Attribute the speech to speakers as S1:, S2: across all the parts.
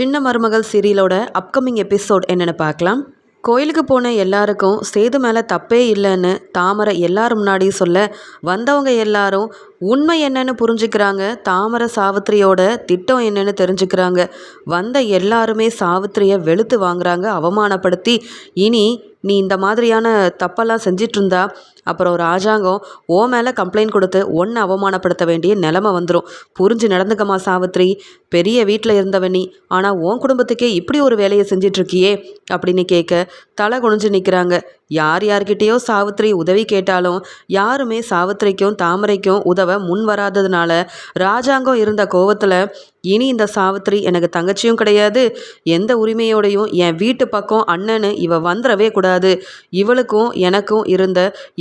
S1: சின்ன மருமகள் சீரியலோட upcoming episode என்னென்னு பார்க்கலாம். கோயிலுக்கு போன எல்லாருக்கும் சேது மேலே தப்பே இல்லைன்னு தாமரை எல்லாரும் முன்னாடியும் சொல்ல வந்தவங்க எல்லாரும் உண்மை என்னன்னு புரிஞ்சுக்கிறாங்க. தாமரை சாவித்திரியோட திட்டம் என்னன்னு தெரிஞ்சுக்கிறாங்க. வந்த எல்லாருமே சாவித்திரியை வெளுத்து வாங்குறாங்க அவமானப்படுத்தி. இனி நீ இந்த மாதிரியான தப்பெல்லாம் செஞ்சிட்ருந்தா அப்புறம் ராஜாங்கம் ஓ மேலே கம்ப்ளைண்ட் கொடுத்து ஒன்று அவமானப்படுத்த வேண்டிய நிலமை வந்துடும் புரிஞ்சு நடந்துக்கமா சாவித்ரி? பெரிய வீட்டில் இருந்தவன் நீ. ஆனால் உன் குடும்பத்துக்கே இப்படி ஒரு வேலையை செஞ்சிட்ருக்கியே அப்படின்னு கேட்க தலை குனிஞ்சு நிற்கிறாங்க யார் யார்கிட்டேயோ சாவித்திரி உதவி கேட்டாலும் யாருமே சாவித்திரிக்கும் தாமரைக்கும் உதவ முன் வராததுனால ராஜாங்கம் இருந்த கோவத்தில் இனி இந்த சாவித்திரி எனக்கு தங்கச்சியும் கிடையாது. எந்த உரிமையோடையும் என் வீட்டு பக்கம் அண்ணனு இவ வந்துடவே கூடாது. இவளுக்கும் எனக்கும் இருந்த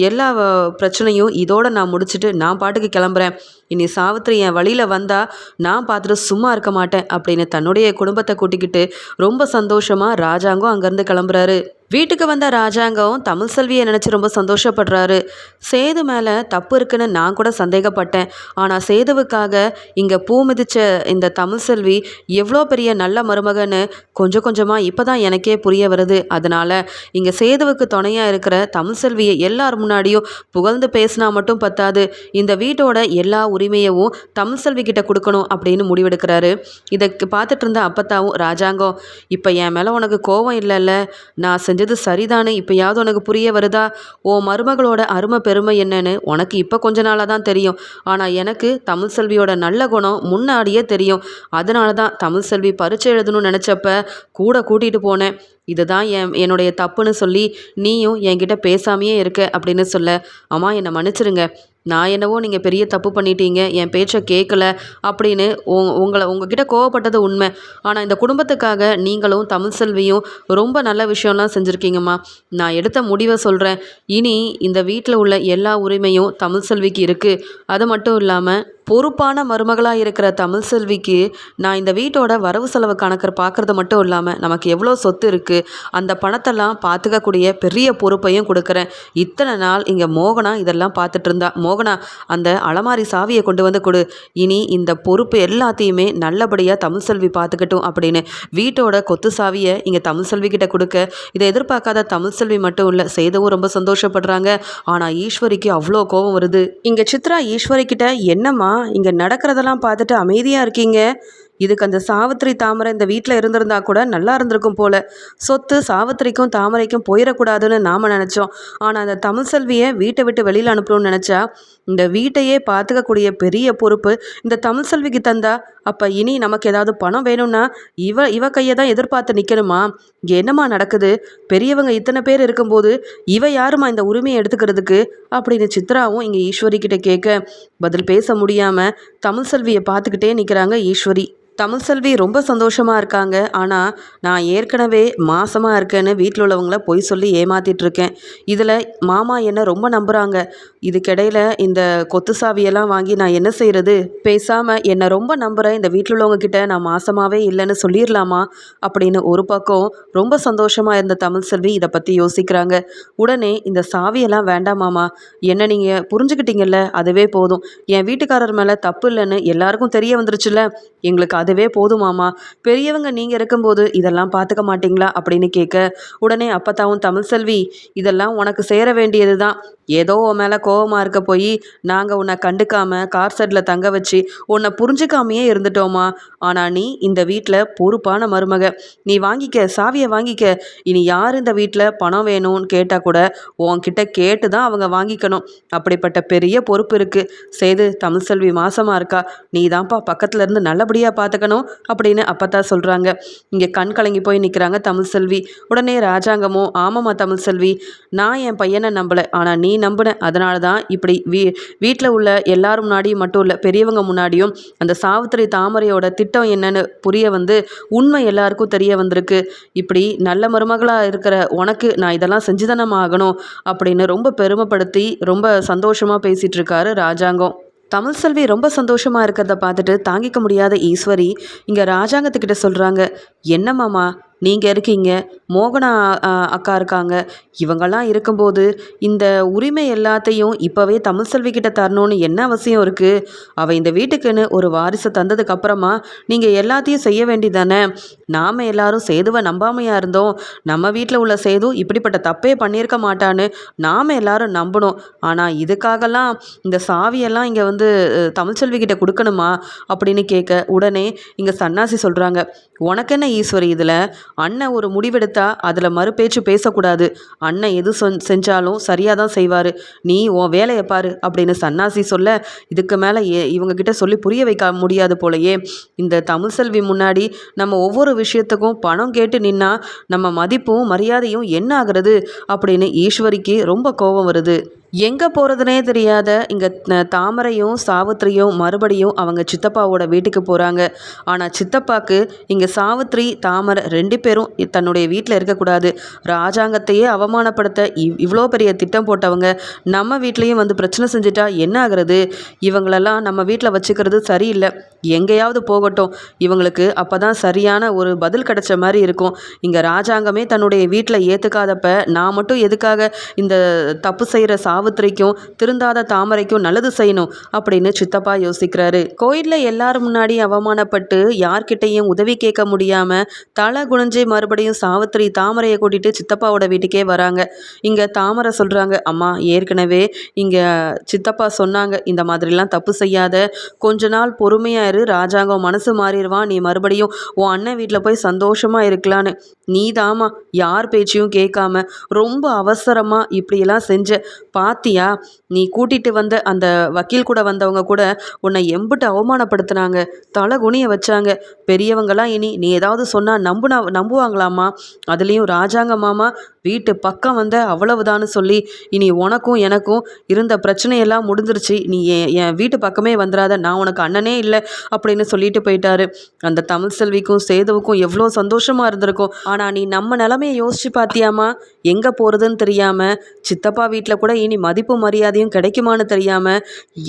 S1: எல்லா பிரச்சனையும் இதோடு நான் முடிச்சுட்டு நான் பாட்டுக்கு கிளம்புறேன். இனி சாவித்திரி என் வழியில் வந்தால் நான் பார்த்துட்டு சும்மா இருக்க மாட்டேன் அப்படின்னு தன்னுடைய குடும்பத்தை கூட்டிக்கிட்டு ரொம்ப சந்தோஷமாக ராஜாங்கும் அங்கேருந்து கிளம்புறாரு. வீட்டுக்கு வந்த ராஜாங்கம் தமிழ் செல்வியை நினச்சி ரொம்ப சந்தோஷப்படுறாரு. சேது மேலே தப்பு இருக்குன்னு நான் கூட சந்தேகப்பட்டேன். ஆனால் சேதுவுக்காக இங்கே பூ மிதித்த இந்த தமிழ் செல்வி எவ்வளோ பெரிய நல்ல மருமகன்னு கொஞ்சம் கொஞ்சமாக இப்போ தான் எனக்கே புரிய வருது. அதனால் இங்கே சேதுவுக்கு துணையாக இருக்கிற தமிழ் செல்வியை எல்லார் முன்னாடியும் புகழ்ந்து பேசினா மட்டும் பத்தாது. இந்த வீட்டோட எல்லா உரிமையவும் தமிழ் செல்வி கிட்ட கொடுக்கணும் அப்படின்னு முடிவெடுக்கிறாரு. இதை பார்த்துட்டு இருந்த அப்பத்தாவும் ராஜாங்கம் இப்போ என் மேலே உனக்கு கோபம் இல்லைல்ல? நான் செஞ்சது சரிதானே? இப்போயாவது உனக்கு புரிய வருதா? ஓ மருமகளோட அருமை பெருமை என்னன்னு உனக்கு இப்போ கொஞ்ச நாளாக தான் தெரியும். ஆனால் எனக்கு தமிழ் செல்வியோட நல்ல குணம் முன்னாடியே தெரியும். அதனால தான் தமிழ் செல்வி பரீட்சை எழுதணும்னு நினச்சப்ப கூட கூட்டிகிட்டு போனேன். இதுதான் என் என்னுடைய தப்புன்னு சொல்லி நீயும் என்கிட்ட பேசாமையே இருக்க அப்படின்னு சொல்ல. அம்மா என்னை மன்னிச்சிருங்க. நான் என்னவோ நீங்கள் பெரிய தப்பு பண்ணிட்டீங்க என் பேச்சை கேட்கல அப்படின்னு உங்களை உங்ககிட்ட கோவப்பட்டது உண்மை. ஆனால் இந்த குடும்பத்துக்காக நீங்களும் தமிழ் செல்வியும் ரொம்ப நல்ல விஷயம்லாம் செஞ்சுருக்கீங்கம்மா. நான் எடுத்த முடிவை சொல்கிறேன் இனி இந்த வீட்டில் உள்ள எல்லா உரிமையும் தமிழ் செல்விக்கு இருக்குது அது மட்டும் இல்லாமல் பொறுப்பான மருமகளாக இருக்கிற தமிழ் செல்விக்கு நான் இந்த வீட்டோட வரவு செலவு கணக்கர் பார்க்குறது மட்டும் இல்லாமல் நமக்கு எவ்வளோ சொத்து இருக்குது அந்த பணத்தெல்லாம் பார்த்துக்கக்கூடிய பெரிய பொறுப்பையும் கொடுக்குறேன். இத்தனை நாள் இங்கே மோகனா இதெல்லாம் பார்த்துட்டு இருந்தா மோகனா அந்த அலமாரி சாவியை கொண்டு வந்து கொடு. இனி இந்த பொறுப்பு எல்லாத்தையுமே நல்லபடியாக தமிழ் செல்வி பார்த்துக்கட்டும் அப்படின்னு. வீட்டோட கொத்து சாவியை இங்கே தமிழ் செல்வி கிட்ட கொடுக்க. இதை எதிர்பார்க்காத தமிழ் செல்வி மட்டும் இல்லை செய்தவும் ரொம்ப சந்தோஷப்படுறாங்க. ஆனால் ஈஸ்வரிக்கு அவ்வளோ கோபம் வருது. இங்கே சித்ரா ஈஸ்வரி கிட்ட என்னம்மா இங்கே நடக்கிறதெல்லாம் பார்த்துட்டு அமைதியாக இருக்கீங்க. இதுக்கு அந்த சாவித்திரி தாமரை இந்த வீட்டில் இருந்திருந்தா கூட நல்லா இருந்திருக்கும் போல. சொத்து சாவித்திரிக்கும் தாமரைக்கும் போயிடக்கூடாதுன்னு நாம் நினச்சோம். ஆனால் அந்த தமிழ் செல்வியை வீட்டை விட்டு வெளியில் அனுப்பணும்னு நினச்சா இந்த வீட்டையே பார்த்துக்கக்கூடிய பெரிய பொறுப்பு இந்த தமிழ் செல்விக்கு தந்தா அப்போ இனி நமக்கு ஏதாவது பணம் வேணும்னா இவ இவ கையை தான் எதிர்பார்த்து நிற்கணுமா இங்கே என்னம்மா நடக்குது? பெரியவங்க இத்தனை பேர் இருக்கும்போது இவ யாருமா இந்த உரிமையை எடுத்துக்கிறதுக்கு? அப்படின்னு சித்ராவும் இங்கே ஈஸ்வரி கிட்ட கேட்க பதில் பேச முடியாமல் தமிழ் செல்வியை பார்த்துக்கிட்டே நிற்கிறாங்க ஈஸ்வரி. தமிழ் செல்வி ரொம்ப சந்தோஷமாக இருக்காங்க. ஆனால் நான் ஏற்கனவே மாசமாக இருக்கேன்னு வீட்டில் உள்ளவங்கள பொய் சொல்லி ஏமாத்திட்ருக்கேன் இதில் மாமா என்ன ரொம்ப நம்புகிறாங்க இதுக்கிடையில் இந்த கொத்து சாவியெல்லாம் வாங்கி நான் என்ன செய்கிறது பேசாமல் என்னை ரொம்ப நம்புகிறேன் இந்த வீட்டில் உள்ளவங்கக்கிட்ட நான் மாசமாகவே இல்லைன்னு சொல்லிடலாமா அப்படின்னு ஒரு பக்கம் ரொம்ப சந்தோஷமாக இருந்த தமிழ் செல்வி இதை பற்றி யோசிக்கிறாங்க. உடனே இந்த சாவியெல்லாம் வேண்டாமாமா என்ன நீங்கள் புரிஞ்சுக்கிட்டீங்கல்ல? அதுவே போதும். என் வீட்டுக்காரர் மேலே தப்பு இல்லைன்னு எல்லாருக்கும் தெரிய வந்துருச்சுல்ல? எங்களுக்கு அது அதுவே போதுமாமா பெரியவங்க நீங்கள் இருக்கும்போது இதெல்லாம் பார்த்துக்க மாட்டிங்களா? அப்படின்னு கேட்க உடனே அப்பத்தாவும் தமிழ் செல்வி இதெல்லாம் உனக்கு சேர வேண்டியது தான் ஏதோ உன் மேலே கோபமாக இருக்க போய் நாங்கள் உன்னை கண்டுக்காமல் கார் செட்டில் தங்க வச்சு உன்னை புரிஞ்சுக்காமையே இருந்துட்டோமா? ஆனால் நீ இந்த வீட்டில் பொறுப்பான மருமக. நீ வாங்கிக்க சாவியை வாங்கிக்க. இனி யார் இந்த வீட்டில் பணம் வேணும்னு கேட்டால் கூட உன்கிட்ட கேட்டு தான் அவங்க வாங்கிக்கணும். அப்படிப்பட்ட பெரிய பொறுப்பு இருக்குது சேது தமிழ் செல்வி மாசமாக இருக்கா? நீ தான்ப்பா பக்கத்தில் இருந்து நல்லபடியாக பார்த்துக்கணும் அப்படின்னு அப்பத்தான் சொல்கிறாங்க இங்கே கண் கலங்கி போய் நிற்கிறாங்க தமிழ் செல்வி. உடனே ராஜாங்கமும் ஆமாம்மா தமிழ் செல்வி நான் என் பையனை நம்பலை. ஆனால் நீ நம்பின. அதனால தான் இப்படி வீ வீட்டில் உள்ள எல்லாரும் முன்னாடியும் மட்டும் இல்லை பெரியவங்க முன்னாடியும் அந்த சாவித்திரி தாமரையோட திட்டம் என்னன்னு புரிய வந்து உண்மை எல்லாருக்கும் தெரிய வந்திருக்கு. இப்படி நல்ல மருமகளாக இருக்கிற உனக்கு நான் இதெல்லாம் செஞ்சு ஆகணும் அப்படின்னு ரொம்ப பெருமைப்படுத்தி ரொம்ப சந்தோஷமாக பேசிகிட்டு இருக்காரு ராஜாங்கம். தமிழ் செல்வி ரொம்ப சந்தோஷமாக இருக்கிறத பார்த்துட்டு தாங்கிக்க முடியாத ஈஸ்வரி இங்கே ராஜாங்கத்துக்கிட்ட சொல்கிறாங்க என்னம்மாமா நீங்கள் இருக்கீங்க. மோகனா அக்கா இருக்காங்க. இவங்கெல்லாம் இருக்கும்போது இந்த உரிமை எல்லாத்தையும் இப்போவே தமிழ்செல்வி கிட்ட தரணும்னு என்ன அவசியம் இருக்குது அவள் இந்த வீட்டுக்குன்னு ஒரு வாரிசு தந்ததுக்கப்புறமா நீங்கள் எல்லாத்தையும் செய்ய வேண்டிதானே நாம் எல்லாரும் சேதுவை நம்பாமையாக இருந்தோம். நம்ம வீட்டில் உள்ள சேது இப்படிப்பட்ட தப்பே பண்ணியிருக்க மாட்டான்னு நாம் எல்லாரும் நம்பணும். ஆனால் இதுக்காகலாம் இந்த சாவியெல்லாம் இங்கே வந்து அஹ், கொடுக்கணுமா? அப்படின்னு கேட்க உடனே இங்கே சன்னாசி சொல்கிறாங்க உனக்கு என்ன ஈஸ்வரி இதில்? அண்ணன் ஒரு முடிவெடுத்தா அதில் மறுபேச்சு பேசக்கூடாது. அண்ணன் எது சொன் செஞ்சாலும் சரியாக தான் செய்வார். நீ உன் வேலையை பாரு அப்படின்னு சன்னாசி சொல்ல இதுக்கு மேலே ஏ இவங்கக்கிட்ட சொல்லி புரிய வைக்க முடியாது போலயே. இந்த தமிழ்செல்வி முன்னாடி நம்ம ஒவ்வொரு விஷயத்துக்கும் பணம் கேட்டு நின்னா நம்ம மதிப்பும் மரியாதையும் என்ன ஆகிறது அப்படின்னு ஈஸ்வரிக்கு ரொம்ப கோபம் வருது. எங்கே போகிறதுனே தெரியாத இங்கே தாமரையும் சாவித்திரியும் மறுபடியும் அவங்க சித்தப்பாவோட வீட்டுக்கு போகிறாங்க ஆனால் சித்தப்பாக்கு இங்கே சாவித்திரி தாமரை ரெண்டு பேரும் தன்னுடைய வீட்டில் இருக்கக்கூடாது ராஜாங்கத்தையே அவமானப்படுத்த இவ் இவ்வளோ பெரிய திட்டம் போட்டவங்க நம்ம வீட்லேயும் வந்து பிரச்சனை செஞ்சுட்டா என்ன ஆகிறது? இவங்களெல்லாம் நம்ம வீட்டில் வச்சுக்கிறது சரியில்லை. எங்கேயாவது போகட்டும். இவங்களுக்கு அப்போ தான் சரியான ஒரு பதில் கிடைச்ச மாதிரி இருக்கும். இங்கே ராஜாங்கமே தன்னுடைய வீட்டில் ஏற்றுக்காதப்ப நான் மட்டும் எதுக்காக இந்த தப்பு செய்கிற சாவித்திரிக்கும் திருந்தாத தாமரைக்கும் நல்லது செய்யணும் அப்படின்னு சித்தப்பா யோசிக்கிறாரு. கோயிலில் எல்லாரும் முன்னாடி அவமானப்பட்டு யார்கிட்டையும் உதவி கேட்க முடியாமல் தலை குனிஞ்சு மறுபடியும் சாவித்திரி தாமரையை கூட்டிகிட்டு சித்தப்பாவோட வீட்டுக்கே வராங்க. இங்கே தாமரை சொல்கிறாங்க அம்மா ஏற்கனவே இங்கே சித்தப்பா சொன்னாங்க இந்த மாதிரிலாம் தப்பு செய்யாத கொஞ்ச நாள் பொறுமையாக இரு ராஜாங்கம் மனசு மாறிடுவான் நீ மறுபடியும் உன் அண்ணன் வீட்டில் போய் சந்தோஷமாக இருக்கலான்னு. நீ தாமா யார் பேச்சையும் கேட்காம ரொம்ப அவசரமாக இப்படியெல்லாம் செஞ்ச. பாத்தியா நீ கூட்டிட்டு வந்த அந்த வக்கீல் கூட வந்தவங்க கூட உன்னை எம்பிட்டு அவமானப்படுத்தினாங்க. தலை குனிய வச்சாங்க. பெரியவங்களாம் இனி நீ ஏதாவது சொன்னால் நம்புனா நம்புவாங்களாமா அதுலேயும் ராஜாங்க மாமா வீட்டு பக்கம் வந்த அவ்வளவுதான்னு சொல்லி இனி உனக்கும் எனக்கும் இருந்த பிரச்சனையெல்லாம் முடிஞ்சிருச்சு. நீ என் என் வீட்டு பக்கமே வந்துடாத நான் உனக்கு அண்ணனே இல்லை. அப்படின்னு சொல்லிட்டு போயிட்டாரு. அந்த தமிழ் செல்விக்கும் சேதுவுக்கும் எவ்வளோ சந்தோஷமா இருந்திருக்கும். ஆனால் நீ நம்ம நிலமையை யோசிச்சு பார்த்தியாமா எங்கே போகிறதுன்னு தெரியாமல் சித்தப்பா வீட்டில் கூட இனி மதிப்பு மரியாதையும் கிடைக்குமான்னு தெரியாமல்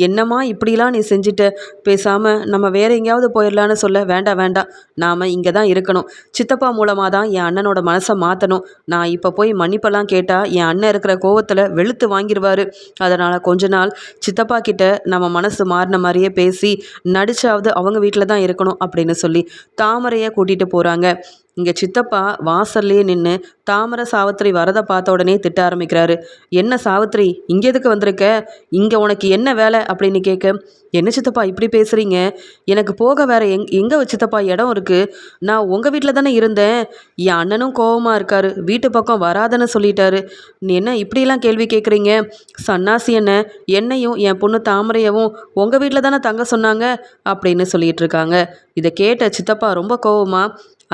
S1: என்னம்மா இப்படிலாம் நீ செஞ்சுட்ட? பேசாமல் நம்ம வேற எங்கேயாவது போயிடலான்னு சொல்ல வேண்டாம் வேண்டாம். நாம் இங்கே தான் இருக்கணும். சித்தப்பா மூலமாக தான் என் அண்ணனோட மனசை மாற்றணும் நான் இப்போ போய் மன்னிப்பெல்லாம் கேட்டால் என் அண்ணன் இருக்கிற கோவத்தில் வெளுத்து வாங்கிடுவாரு அதனால் கொஞ்ச நாள் சித்தப்பா கிட்ட நம்ம மனசு மாறின மாதிரியே பேசி நடிச்சாவது அவங்க வீட்டில் தான் இருக்கணும் அப்படின்னு சொல்லி தாமரையை கூட்டிகிட்டு போகிறாங்க இங்கே சித்தப்பா வாசல்லே நின்று தாமரை சாவித்திரி வரதை பார்த்த உடனே திட்ட ஆரம்பிக்கிறாரு. என்ன சாவித்திரி இங்கே எதுக்கு வந்திருக்க? இங்கே உனக்கு என்ன வேலை? அப்படின்னு கேட்க என்ன சித்தப்பா இப்படி பேசுகிறீங்க எனக்கு போக வேற எங் எங்கே சித்தப்பா இடம் இருக்குது நான் உங்கள் வீட்டில் தானே இருந்தேன். என் அண்ணனும் கோவமாக இருக்கார். வீட்டு பக்கம் வராதன்னு சொல்லிட்டாரு. நீ என்ன இப்படிலாம் கேள்வி கேட்குறீங்க? சன்னாசி என்ன என்னையும் என் பொண்ணு தாமரையவும் உங்கள் வீட்டில் தானே தங்க சொன்னாங்க? அப்படின்னு சொல்லிட்டு இருக்காங்க. இதை கேட்ட சித்தப்பா ரொம்ப கோவமா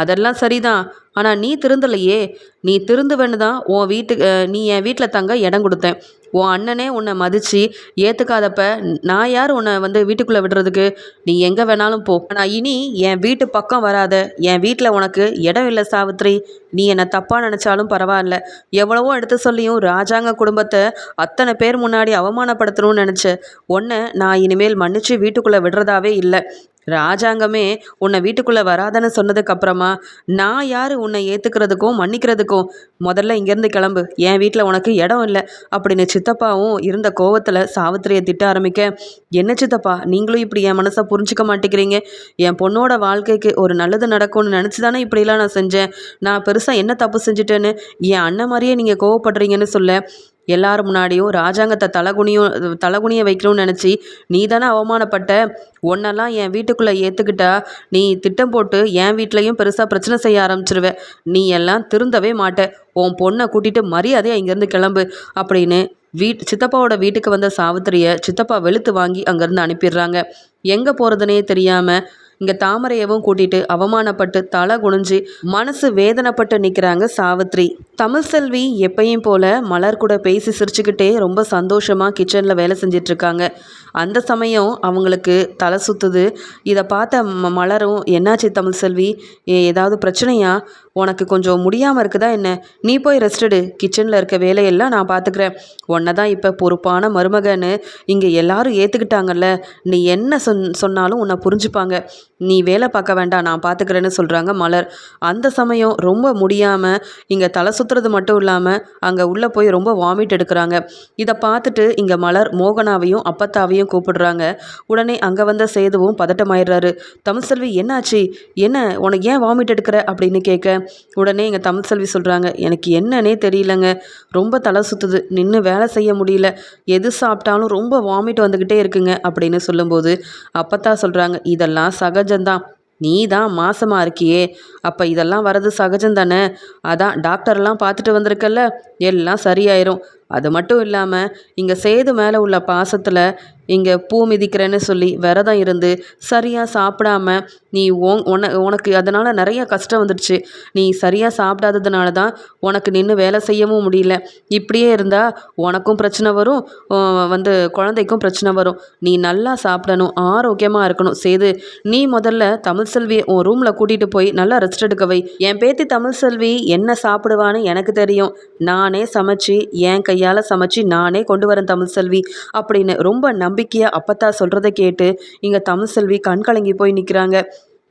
S1: அதெல்லாம் சரிதான். ஆனால் நீ திருந்தலையே. நீ திருந்துவேன்னு தான் உன் வீட்டுக்கு நீ என் வீட்டில் தங்க இடம் கொடுத்தேன். உன் அண்ணனே உன்னை மதித்து ஏற்றுக்காதப்ப நான் யார் உன்னை வந்து வீட்டுக்குள்ளே விடுறதுக்கு? நீ எங்கே வேணாலும் போ. ஆனால் இனி என் வீட்டு பக்கம் வராத. என் வீட்டில் உனக்கு இடம் இல்லை சாவித்ரி. நீ என்னை தப்பாக நினச்சாலும் பரவாயில்ல. எவ்வளவோ எடுத்து சொல்லியும் ராஜாங்க குடும்பத்தை அத்தனை பேர் முன்னாடி அவமானப்படுத்தணும்னு நினச்ச உன்னை நான் இனிமேல் மன்னிச்சு வீட்டுக்குள்ளே விடுறதாவே இல்லை. ராஜாங்கமே உன்னை வீட்டுக்குள்ளே வராதன்னு சொன்னதுக்கு அப்புறமா நான் யார்? உன்னை ஏற்றுக்கிறதுக்கும் மன்னிக்கிறதுக்கும் முதல்ல இங்கேருந்து கிளம்பு. என் வீட்டில் உனக்கு இடம் இல்லை. அப்படின்னு சித்தப்பாவும் இருந்த கோவத்தில் சாவித்திரியை திட்ட ஆரம்பிக்க என்ன சித்தப்பா நீங்களும் இப்படி என் மனசை புரிஞ்சுக்க மாட்டேங்கிறீங்க? என் பொண்ணோட வாழ்க்கைக்கு ஒரு நல்லது நடக்கும்னு நினச்சி தானே இப்படிலாம் நான் செஞ்சேன்? நான் பெருசாக என்ன தப்பு செஞ்சுட்டேன்னு? என் அண்ணன் மாதிரியே நீங்கள் கோவப்படுறீங்கன்னு சொல்ல எல்லாரும் முன்னாடியும் ராஜாங்கத்தை தலகுனியும் தலகுனிய வைக்கணும்னு நினச்சி நீ தானே அவமானப்பட்ட? உன்னெல்லாம் என் வீட்டுக்குள்ளே ஏற்றுக்கிட்டா நீ திட்டம் போட்டு என் வீட்லேயும் பெருசாக பிரச்சனை செய்ய ஆரம்பிச்சிருவ. நீ எல்லாம் திருந்தவே மாட்ட. உன் பொண்ணை கூட்டிகிட்டு மரியாதையாக இங்கேருந்து கிளம்பு அப்படின்னு வீட் சித்தப்பாவோட வீட்டுக்கு வந்த சாவித்திரியை சித்தப்பா வெளுத்து வாங்கி அங்கேருந்து அனுப்பிடுறாங்க. எங்கே போகிறதுனே தெரியாமல் இங்கே தாமரையவும் கூட்டிட்டு அவமானப்பட்டு தலை குனிஞ்சு மனசு வேதனைப்பட்டு நிற்கிறாங்க சாவித்ரி. தமிழ் செல்வி எப்பயும் போல மலர் கூட பேசி சிரிச்சுக்கிட்டே ரொம்ப சந்தோஷமாக கிச்சனில் வேலை செஞ்சிட்ருக்காங்க அந்த சமயம் அவங்களுக்கு தலை சுத்துது. இதை பார்த்த ம- மலரும் என்னாச்சு தமிழ் செல்வி? ஏதாவது பிரச்சனையா? உனக்கு கொஞ்சம் முடியாமல் இருக்குதா என்ன? நீ போய் ரெஸ்டடு கிச்சனில் இருக்க வேலையெல்லாம் நான் பார்த்துக்கிறேன் உன்னை தான் இப்போ பொறுப்பான மருமகன்னு இங்கே எல்லாரும் ஏற்றுக்கிட்டாங்கல்ல நீ என்ன சொன் சொன்னாலும் உன்னை புரிஞ்சுப்பாங்க. நீ வேலை பார்க்க வேண்டாம் நான் பார்த்துக்கிறேன்னு சொல்கிறாங்க மலர். அந்த சமயம் ரொம்ப முடியாமல் இங்கே தலை சுற்றுறது மட்டும் இல்லாமல் அங்கே உள்ளே போய் ரொம்ப வாமிட் எடுக்கிறாங்க. இதை பார்த்துட்டு இங்கே மலர் மோகனாவையும் அப்பத்தாவையும் கூப்பிடுறாங்க. உடனே அங்கே வந்த சேதுவும் பதட்டமாயிடுறாரு. தமிழ்செல்வி என்னாச்சு? என்ன? உனக்கு ஏன் வாமிட் எடுக்கிற? அப்படின்னு கேட்க உடனே இங்கே தமிழ்செல்வி சொல்கிறாங்க எனக்கு என்னன்னே தெரியலங்க. ரொம்ப தலை சுற்றுது நின்று வேலை செய்ய முடியல. எது சாப்பிட்டாலும் ரொம்ப வாமிட் வந்துக்கிட்டே இருக்குங்க. அப்படின்னு சொல்லும்போது அப்பத்தா சொல்கிறாங்க இதெல்லாம் சகஜம்தான். நீ தான் மாசமாக இருக்கியே. அப்போ இதெல்லாம் வர்றது சகஜம் தானே? அதான் டாக்டர்லாம் பார்த்துட்டு வந்திருக்கல்ல எல்லாம் சரியாயிரும். அது மட்டும் இல்லாமல் இங்கே சேது மேலே உள்ள பாசத்தில் இங்கே பூ மிதிக்கிறேன்னு சொல்லி விரதம் இருந்து சரியாக சாப்பிடாம நீ உன் உன உனக்கு அதனால் நிறைய கஷ்டம் வந்துடுச்சு. நீ சரியாக சாப்பிடாததுனால தான் உனக்கு நின்று வேலை செய்யவும் முடியல. இப்படியே இருந்தால் உனக்கும் பிரச்சனை வரும் வந்து குழந்தைக்கும் பிரச்சனை வரும். நீ நல்லா சாப்பிடணும் ஆரோக்கியமாக இருக்கணும். சேது நீ முதல்ல தமிழ் செல்வியை உன் ரூமில் கூட்டிகிட்டு போய் நல்லா ரெஸ்ட் எடுக்க வை. என் பேத்தி தமிழ் செல்வி என்ன சாப்பிடுவான்னு எனக்கு தெரியும். நானே சமைச்சு என் கை கையால் சமைச்சு நானே கொண்டு வரேன் தமிழ் செல்வி அப்படின்னு ரொம்ப நம்பிக்கையாக அப்பத்தா சொல்கிறத கேட்டு இங்கே தமிழ் செல்வி கண் கலங்கி போய் நிற்கிறாங்க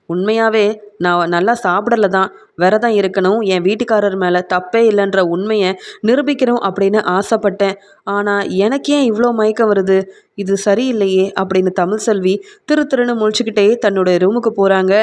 S1: உண்மையாகவே நான் நல்லா சாப்பிடல தான் விரதம் இருக்கணும் என் வீட்டுக்காரர் மேலே தப்பே இல்லைன்ற உண்மையை நிரூபிக்கணும் அப்படின்னு ஆசைப்பட்டேன். ஆனால் எனக்கு ஏன் இவ்வளோ மயக்கம் வருது? இது சரியில்லையே அப்படின்னு தமிழ் செல்வி திரு திருன்னு முழிச்சுக்கிட்டே தன்னுடைய ரூமுக்கு போகிறாங்க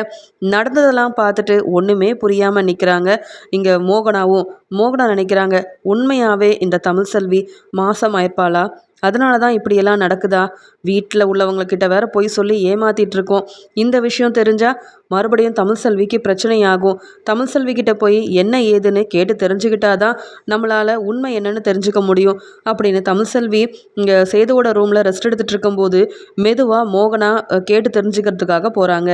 S1: நடந்ததெல்லாம் பார்த்துட்டு ஒன்றுமே புரியாமல் நிற்கிறாங்க இங்கே மோகனாவும் மோகனா நினைக்கிறாங்க உண்மையாகவே இந்த தமிழ் செல்வி மாதம் ஆயிருப்பாளா அதனால தான் இப்படியெல்லாம் நடக்குதா? வீட்டில் உள்ளவங்கக்கிட்ட வேற போய் சொல்லி ஏமாத்திட்டு இருக்கோம் இந்த விஷயம் தெரிஞ்சால் மறுபடியும் தமிழ் செல்விக்கு பிரச்சனையாகும். தமிழ் செல்விக்கிட்ட போய் என்ன ஏதுன்னு கேட்டு தெரிஞ்சுக்கிட்டாதான் நம்மளால் உண்மை என்னன்னு தெரிஞ்சுக்க முடியும். அப்படின்னு தமிழ் செல்வி இங்கே சேதுவோட ரூமில் ரெஸ்ட் எடுத்துகிட்டு இருக்கும்போது மெதுவாக மோகனா கேட்டு தெரிஞ்சுக்கிறதுக்காக போகிறாங்க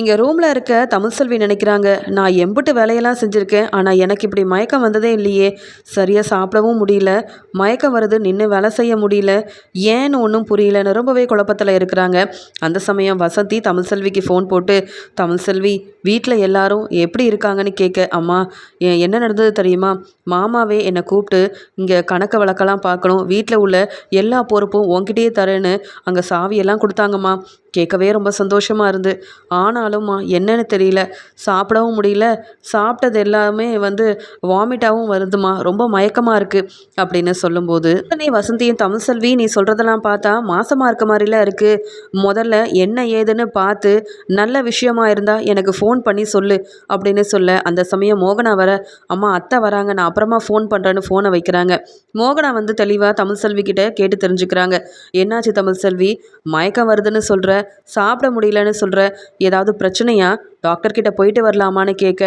S1: இங்கே ரூமில் இருக்க தமிழ் செல்வி நினைக்கிறாங்க நான் எம்பிட்டு வேலையெல்லாம் செஞ்சுருக்கேன் ஆனால் எனக்கு இப்படி மயக்கம் வந்ததே இல்லையே. சரியாக சாப்பிடவும் முடியல. மயக்கம் வருது நின்று வேலை செய்ய முடியல. ஏன்னு ஒன்றும் புரியலன்னு ரொம்பவே குழப்பத்தில் இருக்கிறாங்க. அந்த சமயம் வசந்தி தமிழ்செல்விக்கு ஃபோன் போட்டு தமிழ் செல்வி வீட்டில் எல்லாரும் எப்படி இருக்காங்கன்னு கேட்க அம்மா என்ன நடந்தது தெரியுமா? மாமாவே என்னை கூப்பிட்டு இங்கே கணக்கு வழக்கெல்லாம் பார்க்கணும். வீட்டில் உள்ள எல்லா பொறுப்பும் உங்ககிட்டயே தரேன்னு அங்கே சாவியெல்லாம் கொடுத்தாங்கம்மா. கேட்கவே ரொம்ப சந்தோஷமாக இருந்து. ஆனால் ஆனாலும்மா என்னன்னு தெரியல. சாப்பிடவும் முடியல. சாப்பிட்டது எல்லாமே வந்து வாமிட்டாகவும் வருதுமா? ரொம்ப மயக்கமாக இருக்குது அப்படின்னு சொல்லும்போது நீ வசந்தியும் தமிழ் செல்வி நீ சொல்கிறதெல்லாம் பார்த்தா மாசமாக இருக்க மாதிரிலாம் இருக்குது முதல்ல என்ன ஏதுன்னு பார்த்து நல்ல விஷயமா இருந்தால் எனக்கு ஃபோன் பண்ணி சொல்லு அப்படின்னு சொல்ல அந்த சமயம் மோகனா வர அம்மா அத்தை வராங்க. நான் அப்புறமா ஃபோன் பண்ணுறேன்னு ஃபோனை வைக்கிறாங்க. மோகனா வந்து தெளிவாக தமிழ் செல்வி கிட்ட கேட்டு தெரிஞ்சுக்கிறாங்க. என்னாச்சு தமிழ் செல்வி மயக்கம் வருதுன்னு சொல்கிற சாப்பிட முடியலன்னு சொல்கிற ஏதாவது பிரச்சனையா? டாக்டர்கிட்ட போயிட்டு வரலாமான்னு கேட்க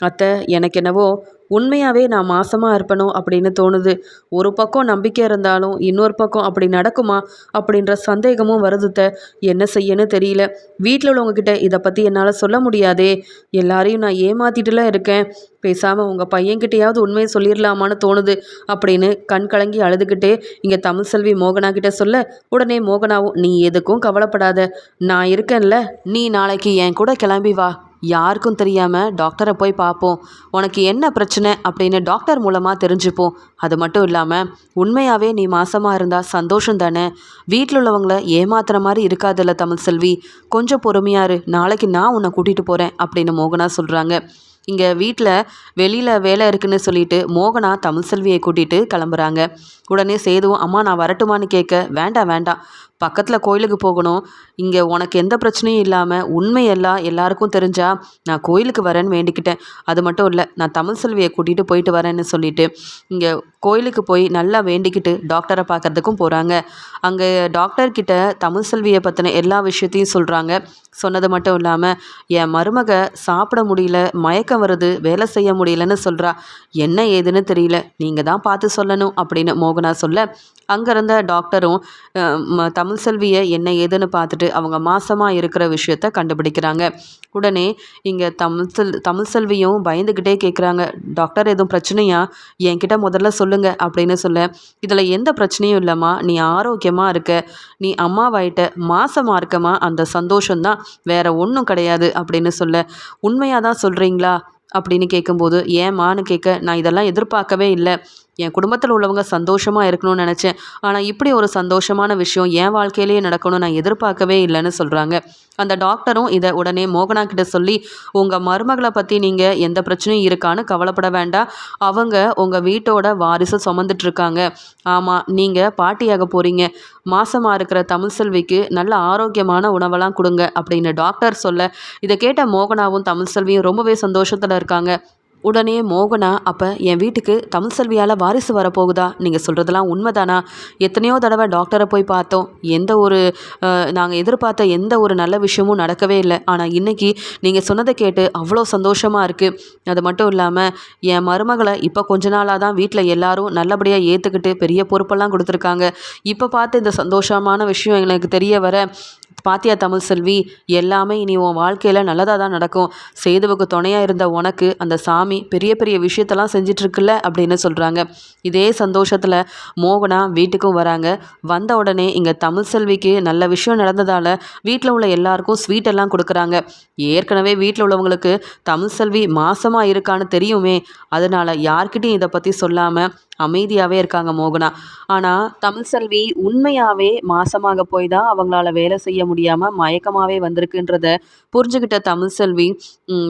S1: அத்தை எனக்கு என்னவோ உண்மையாகவே நான் மாசமாக இருப்பணும் அப்படின்னு தோணுது. ஒரு பக்கம் நம்பிக்கை இருந்தாலும் இன்னொரு பக்கம் அப்படி நடக்குமா அப்படின்ற சந்தேகமும் வருதுத்த என்ன செய்யன்னு தெரியல. வீட்டில் உள்ளவங்கக்கிட்ட இதை பற்றி என்னால் சொல்ல முடியாதே. எல்லாரையும் நான் ஏமாத்திட்டுலாம் இருக்கேன். பேசாமல் உங்கள் பையன்கிட்டையாவது உண்மையை சொல்லிடலாமான்னு தோணுது அப்படின்னு கண் கலங்கி அழுதுகிட்டே இங்கே தமிழ் செல்வி மோகனா கிட்ட சொல்ல உடனே மோகனாவும் நீ எதுக்கும் கவலைப்படாத. நான் இருக்கேன்ல. நீ நாளைக்கு என் கூட கிளம்பி வா. யாருக்கும் தெரியாமல் டாக்டரை போய் பார்ப்போம். உனக்கு என்ன பிரச்சனை அப்படின்னு டாக்டர் மூலமாக தெரிஞ்சுப்போம். அது மட்டும் இல்லாமல் உண்மையாகவே நீ மாசமாக இருந்தால் சந்தோஷம் தானே? வீட்டில் உள்ளவங்கள ஏமாத்துற மாதிரி இருக்காதுல்ல தமிழ் செல்வி. கொஞ்சம் பொறுமையாரு நாளைக்கு நான் உன்னை கூட்டிகிட்டு போகிறேன் அப்படின்னு மோகனா சொல்கிறாங்க இங்கே வீட்டில் வெளியில் வேலை இருக்குன்னு சொல்லிட்டு மோகனா தமிழ் செல்வியை கூட்டிகிட்டு கிளம்புறாங்க. உடனே சேதுவும் அம்மா நான் வரட்டுமான்னு கேட்க வேண்டாம் வேண்டாம். பக்கத்தில் கோயிலுக்கு போகணும். இங்கே உனக்கு எந்த பிரச்சனையும் இல்லாமல் உண்மையெல்லாம் எல்லாருக்கும் தெரிஞ்சா நான் கோயிலுக்கு வரேன்னு வேண்டிக்கிட்டேன். அது மட்டும் இல்லை நான் தமிழ் செல்வியை கூட்டிகிட்டு போயிட்டு வரேன்னு சொல்லிட்டு இங்கே கோயிலுக்கு போய் நல்லா வேண்டிக்கிட்டு டாக்டரை பார்க்குறதுக்கும் போகிறாங்க அங்கே டாக்டர்கிட்ட தமிழ் செல்வியை பற்றின எல்லா விஷயத்தையும் சொல்கிறாங்க சொன்னது மட்டும் இல்லாமல் என் மருமக சாப்பிட முடியல மயக்கம் வருது வேலை செய்ய முடியலன்னு சொல்கிறா என்ன ஏதுன்னு தெரியல நீங்கள் தான் பார்த்து சொல்லணும் அப்படின்னு மோகனா சொல்ல அங்கே இருந்த டாக்டரும் தமிழ் செல்வியை என்ன ஏதுன்னு பார்த்துட்டு அவங்க மாசமாக இருக்கிற விஷயத்த கண்டுபிடிக்கிறாங்க. உடனே இங்கே தமிழ் செல் தமிழ் செல்வியும் பயந்துக்கிட்டே கேட்குறாங்க டாக்டர் எதுவும் பிரச்சனையா? என்கிட்ட முதல்ல சொல்லுங்கள் அப்படின்னு சொல்ல. இதில் எந்த பிரச்சனையும் இல்லைம்மா. நீ ஆரோக்கியமாக இருக்க. நீ அம்மாவாயிட்ட மாசமாக இருக்கமா? அந்த சந்தோஷம்தான். வேற ஒன்றும் கிடையாது அப்படின்னு சொல்ல. உண்மையாக தான் சொல்கிறீங்களா அப்படின்னு கேட்கும்போது ஏமான்னு கேட்க நான் இதெல்லாம் எதிர்பார்க்கவே இல்லை. என் குடும்பத்தில் உள்ளவங்க சந்தோஷமாக இருக்கணும்னு நினச்சேன். ஆனால் இப்படி ஒரு சந்தோஷமான விஷயம் என் வாழ்க்கையிலேயே நடக்கணும்னு நான் எதிர்பார்க்கவே இல்லைன்னு சொல்கிறாங்க அந்த டாக்டரும் இதை உடனே மோகனா கிட்ட சொல்லி உங்கள் மருமகளை பற்றி நீங்கள் எந்த பிரச்சனையும் இருக்கான்னு கவலைப்பட வேண்டாம். அவங்க உங்கள் வீட்டோட வாரிசு சுமந்துட்டு இருக்காங்க. ஆமாம் நீங்கள் பாட்டியாக போகிறீங்க மாசமாக இருக்கிற தமிழ் செல்விக்கு நல்ல ஆரோக்கியமான உணவெல்லாம் கொடுங்க. அப்படின்னு டாக்டர் சொல்ல இதை கேட்ட மோகனாவும் தமிழ் செல்வியும் ரொம்பவே சந்தோஷத்தில் இருக்காங்க. உடனே மோகனா அப்போ என் வீட்டுக்கு தமிழ் செல்வியால் வாரிசு வரப்போகுதா? நீங்கள் சொல்கிறதெல்லாம் உண்மைதானா? எத்தனையோ தடவை டாக்டரை போய் பார்த்தோம். எந்த ஒரு நாங்கள் எதிர்பார்த்த எந்த ஒரு நல்ல விஷயமும் நடக்கவே இல்லை. ஆனால் இன்றைக்கி நீங்கள் சொன்னதை கேட்டு அவ்வளோ சந்தோஷமாக இருக்குது அது மட்டும் இல்லாமல் என் மருமகளை இப்போ கொஞ்ச நாளாக தான் வீட்டில் எல்லாரும் நல்லபடியாக ஏற்றுக்கிட்டு பெரிய பொறுப்பெல்லாம் கொடுத்துருக்காங்க. இப்போ பார்த்து இந்த சந்தோஷமான விஷயம் எங்களுக்கு தெரிய வர பாத்தியா தமிழ் செல்வி? எல்லாமே இனி உன் வாழ்க்கையில் நல்லதாக தான் நடக்கும். சேதுவுக்கு துணையாக இருந்த உனக்கு அந்த சாமி பெரிய பெரிய விஷயத்தெல்லாம் செஞ்சிட்ருக்குல்ல அப்படின்னு சொல்கிறாங்க இதே சந்தோஷத்தில் மோகனா வீட்டுக்கும் வராங்க. வந்த உடனே இங்கே தமிழ் செல்விக்கு நல்ல விஷயம் நடந்ததால் வீட்டில் உள்ள எல்லாருக்கும் ஸ்வீட் எல்லாம் கொடுக்குறாங்க. ஏற்கனவே வீட்டில் உள்ளவங்களுக்கு தமிழ் செல்வி மாசமாக இருக்கான்னு தெரியுமே. அதனால் யார்கிட்டையும் இதை பற்றி சொல்லாமல் அமைதியாகவே இருக்காங்க மோகனா. ஆனால் தமிழ் செல்வி உண்மையாகவே மாசமாக போய் தான் அவங்களால வேலை செய்ய முடியாமல் மயக்கமாகவே வந்திருக்குன்றத புரிஞ்சுக்கிட்ட தமிழ் செல்வி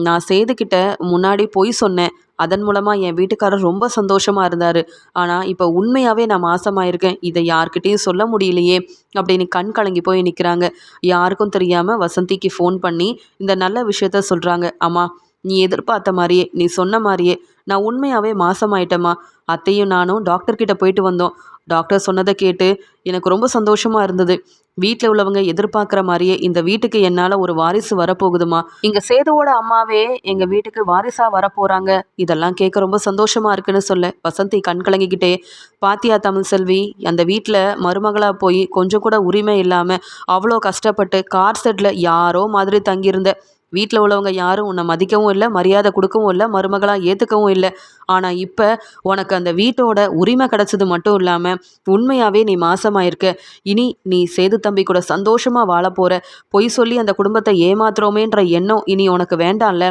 S1: நான் சேதுக்கிட்ட முன்னாடி போய் சொன்னேன். அதன் மூலமாக என் வீட்டுக்காரர் ரொம்ப சந்தோஷமாக இருந்தார். ஆனால் இப்போ உண்மையாகவே நான் மாசமாக இருக்கேன் இதை யார்கிட்டேயும் சொல்ல முடியலையே அப்படின்னு கண் கலங்கி போய் நிற்கிறாங்க யாருக்கும் தெரியாமல் வசந்திக்கு ஃபோன் பண்ணி இந்த நல்ல விஷயத்த சொல்கிறாங்க அம்மா நீ எதிர்பார்த்த மாதிரியே நீ சொன்ன மாதிரியே நான் உண்மையாகவே மாசமாயிட்டேம்மா. அத்தையும் நானும் டாக்டர்கிட்ட போயிட்டு வந்தோம். டாக்டர் சொன்னதை கேட்டு எனக்கு ரொம்ப சந்தோஷமாக இருந்தது. வீட்டில் உள்ளவங்க எதிர்பார்க்குற மாதிரியே இந்த வீட்டுக்கு என்னால் ஒரு வாரிசு வரப்போகுதுமா இங்கே சேதுவோட அம்மாவே எங்கள் வீட்டுக்கு வாரிசாக வரப்போகிறாங்க இதெல்லாம் கேட்க ரொம்ப சந்தோஷமாக இருக்குன்னு சொல்ல வசந்தி கண் கலங்கிக்கிட்டே பாத்தியா தமிழ் செல்வி அந்த வீட்டில் மருமகளாக போய் கொஞ்சம் கூட உரிமை இல்லாமல் அவ்வளோ கஷ்டப்பட்டு கார் செட்டில் யாரோ மாதிரி தங்கியிருந்த வீட்டில் உள்ளவங்க யாரும் உன்னை மதிக்கவும் இல்லை மரியாதை கொடுக்கவும் இல்லை மருமகளாக ஏற்றுக்கவும் இல்லை. ஆனால் இப்போ உனக்கு அந்த வீட்டோட உரிமை கிடச்சது மட்டும் இல்லாமல் உண்மையாகவே நீ மாசமாயிருக்க. இனி நீ சேது தம்பி கூட சந்தோஷமாக வாழ போகிற பொய் சொல்லி அந்த குடும்பத்தை ஏமாத்துறோமேன்ற எண்ணம் இனி உனக்கு வேண்டாம்ல.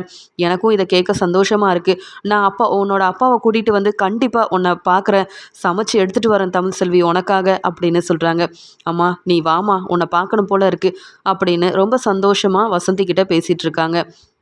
S1: எனக்கும் இதை கேட்க சந்தோஷமாக இருக்குது நான் அப்பா உன்னோட அப்பாவை கூட்டிகிட்டு வந்து கண்டிப்பாக உன்னை பார்க்குறேன் சமைச்சு எடுத்துகிட்டு வரேன் தமிழ் செல்வி உனக்காக அப்படின்னு சொல்கிறாங்க அம்மா நீ வாமா உன்னை பார்க்கணும் போல இருக்குது அப்படின்னு ரொம்ப சந்தோஷமாக வசந்தி கிட்ட பேசிகிட்டு இருக்காங்க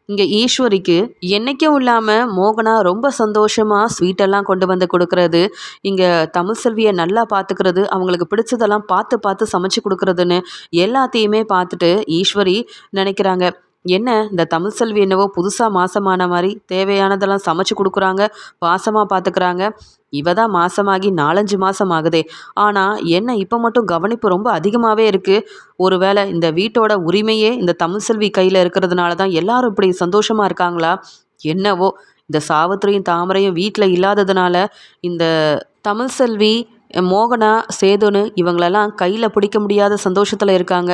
S1: இங்கே ஈஸ்வரிக்கு என்றைக்கும் இல்லாமல் மோகனா ரொம்ப சந்தோஷமாக ஸ்வீட்டெல்லாம் கொண்டு வந்து கொடுக்கறது இங்கே தமிழ் செல்வியை நல்லா பார்த்துக்கிறது அவங்களுக்கு பிடிச்சதெல்லாம் பார்த்து பார்த்து சமைச்சு கொடுக்குறதுன்னு எல்லாத்தையுமே பார்த்துட்டு ஈஸ்வரி நினைக்கிறாங்க. என்ன இந்த தமிழ் செல்வி என்னவோ புதுசாக மாசமான மாதிரி தேவையானதெல்லாம் சமைச்சு கொடுக்குறாங்க பாசமாக பார்த்துக்கிறாங்க இவ தான் மாசமாகி நாலஞ்சு மாதம் ஆகுதே. ஆனால் என்ன இப்போ மட்டும் கவனிப்பு ரொம்ப அதிகமாகவே இருக்குது ஒருவேளை இந்த வீட்டோட உரிமையே இந்த தமிழ் செல்வி கையில் இருக்கிறதுனால தான் எல்லாரும் இப்படி சந்தோஷமாக இருக்காங்களா? என்னவோ இந்த சாவித்திரியும் தாமரையும் வீட்டில் இல்லாததுனால இந்த தமிழ் செல்வி மோகனா சேதுன்னு இவங்களெல்லாம் கையில் பிடிக்க முடியாத சந்தோஷத்தில் இருக்காங்க.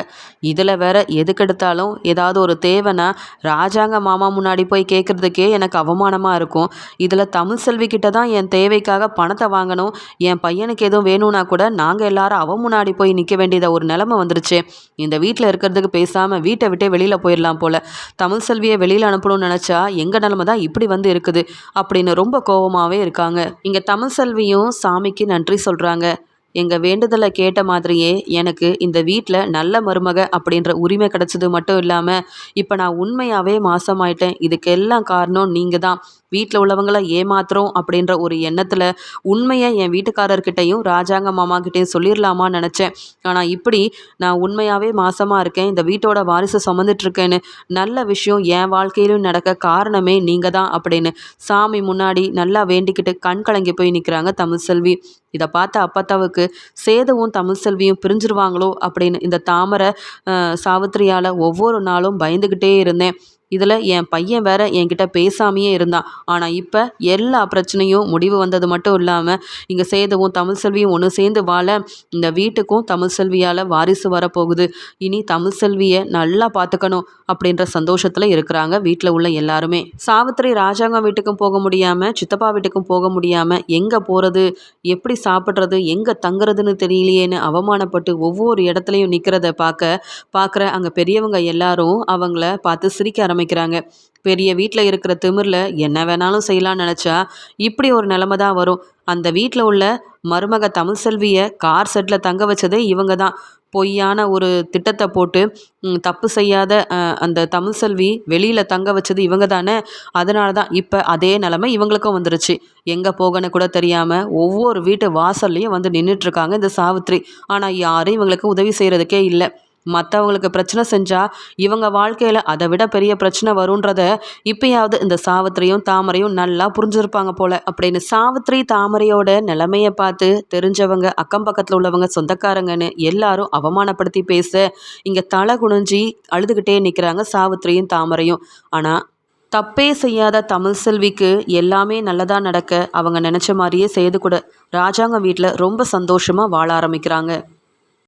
S1: இதில் வேற எதுக்கெடுத்தாலும் ஏதாவது ஒரு தேவைன்னா ராஜாங்க மாமா முன்னாடி போய் கேட்குறதுக்கே எனக்கு அவமானமாக இருக்கும். இதில் தமிழ் செல்வி கிட்ட தான் என் தேவைக்காக பணத்தை வாங்கணும் என் பையனுக்கு எதுவும் வேணும்னா கூட நாங்கள் எல்லாரும் அவன் முன்னாடி போய் நிற்க வேண்டியத ஒரு நிலமை வந்துருச்சு. இந்த வீட்டில் இருக்கிறதுக்கு பேசாமல் வீட்டை விட்டே வெளியில் போயிடலாம் போல். தமிழ் செல்வியை வெளியில் அனுப்பணும்னு நினச்சா எங்கள் நிலமை தான் இப்படி வந்து இருக்குது அப்படின்னு ரொம்ப கோபமாகவே இருக்காங்க. இங்கே தமிழ் செல்வியும் சாமிக்கு நன்றி சொல்கிறாங்க சொல்கிறாங்க எங்கள் வேண்டுதலை கேட்ட மாதிரியே எனக்கு இந்த வீட்டில் நல்ல மருமக அப்படின்ற உரிமை கிடச்சது மட்டும் இல்லாமல் இப்போ நான் உண்மையாகவே மாசமாயிட்டேன். இதுக்கெல்லாம் காரணம் நீங்கள் தான் வீட்டில் உள்ளவங்களை ஏமாத்துறோம் அப்படின்ற ஒரு எண்ணத்தில் உண்மையை என் வீட்டுக்காரர்கிட்டையும் ராஜாங்க மாமா கிட்டேயும் சொல்லிடலாமான்னு நினச்சேன். ஆனால் இப்படி நான் உண்மையாகவே மாசமாக இருக்கேன் இந்த வீட்டோட வாரிசு சுமந்துட்டுருக்கேன்னு நல்ல விஷயம் என் வாழ்க்கையிலும் நடக்க காரணமே நீங்கள் தான் அப்படின்னு சாமி முன்னாடி நல்லா வேண்டிக்கிட்டு கண் கலங்கி போய் நிற்கிறாங்க தமிழ்செல்வி. இதை பார்த்த அப்பத்தாவுக்கு சேதுவும் தமிழ் செல்வியும் பிரிஞ்சிருவாங்களோ அப்படின்னு இந்த தாமரை சாவித்திரியால் ஒவ்வொரு நாளும் பயந்துக்கிட்டே இருந்தேன். இதில் என் பையன் வேற என்கிட்ட பேசாமையே இருந்தான். ஆனால் இப்போ எல்லா பிரச்சனையும் முடிவு வந்தது மட்டும் இல்லாமல் இங்கே சேதுவும் தமிழ் செல்வியும் ஒன்று சேர்ந்து வாழ இந்த வீட்டுக்கும் தமிழ் செல்வியால் வாரிசு வரப்போகுது. இனி தமிழ் செல்வியை நல்லா பார்த்துக்கணும் அப்படின்ற சந்தோஷத்தில் இருக்கிறாங்க வீட்டில் உள்ள எல்லாருமே. சாவித்திரி ராஜாங்கம் வீட்டுக்கும் போக முடியாமல் சித்தப்பா வீட்டுக்கும் போக முடியாமல் எங்கே போகிறது எப்படி சாப்பிட்றது எங்கே தங்குறதுன்னு தெரியலையேன்னு அவமானப்பட்டு ஒவ்வொரு இடத்துலையும் நிற்கிறத பார்க்க பார்க்குற அங்கே பெரியவங்க எல்லாரும் அவங்கள பார்த்து சிரிக்க ஆரம்பி ஆரம்பிக்கிறாங்க. பெரிய வீட்டில் இருக்கிற திமிரில் என்ன வேணாலும் செய்யலாம்னு நினச்சா இப்படி ஒரு நிலமை தான் வரும். அந்த வீட்டில் உள்ள மருமக தமிழ்செல்வியை கார் செட்டில் தங்க வச்சதே இவங்க தான். பொய்யான ஒரு திட்டத்தை போட்டு தப்பு செய்யாத அந்த தமிழ்செல்வி வெளியில் தங்க வச்சது இவங்க தானே? அதனால தான் இப்போ அதே நிலமை இவங்களுக்கும் வந்துருச்சு. எங்கே போகணும் கூட தெரியாமல் ஒவ்வொரு வீட்டு வாசல்லையும் வந்து நின்றுட்டுருக்காங்க இந்த சாவித்ரி. ஆனால் யாரும் இவங்களுக்கு உதவி செய்கிறதுக்கே இல்லை. மற்றவங்களுக்கு பிரச்சனை செஞ்சால் இவங்க வாழ்க்கையில் அதை விட பெரிய பிரச்சனை வரும்ன்றத இப்பயாவது இந்த சாவித்திரியும் தாமரையும் நல்லா புரிஞ்சிருப்பாங்க போல. அப்படின்னு சாவித்திரி தாமரையோட நிலைமையை பார்த்து தெரிஞ்சவங்க அக்கம் பக்கத்தில் உள்ளவங்க சொந்தக்காரங்கன்னு எல்லாரும் அவமானப்படுத்தி பேச இங்கே தலை குனிஞ்சி அழுதுகிட்டே நிற்கிறாங்க சாவித்ரியும் தாமரையும். ஆனால் தப்பே செய்யாத தமிழ் செல்விக்கு எல்லாமே நல்லதாக நடக்க அவங்க நினச்ச மாதிரியே செய்து கூட. ராஜாங்க வீட்டில் ரொம்ப சந்தோஷமாக வாழ ஆரம்பிக்கிறாங்க.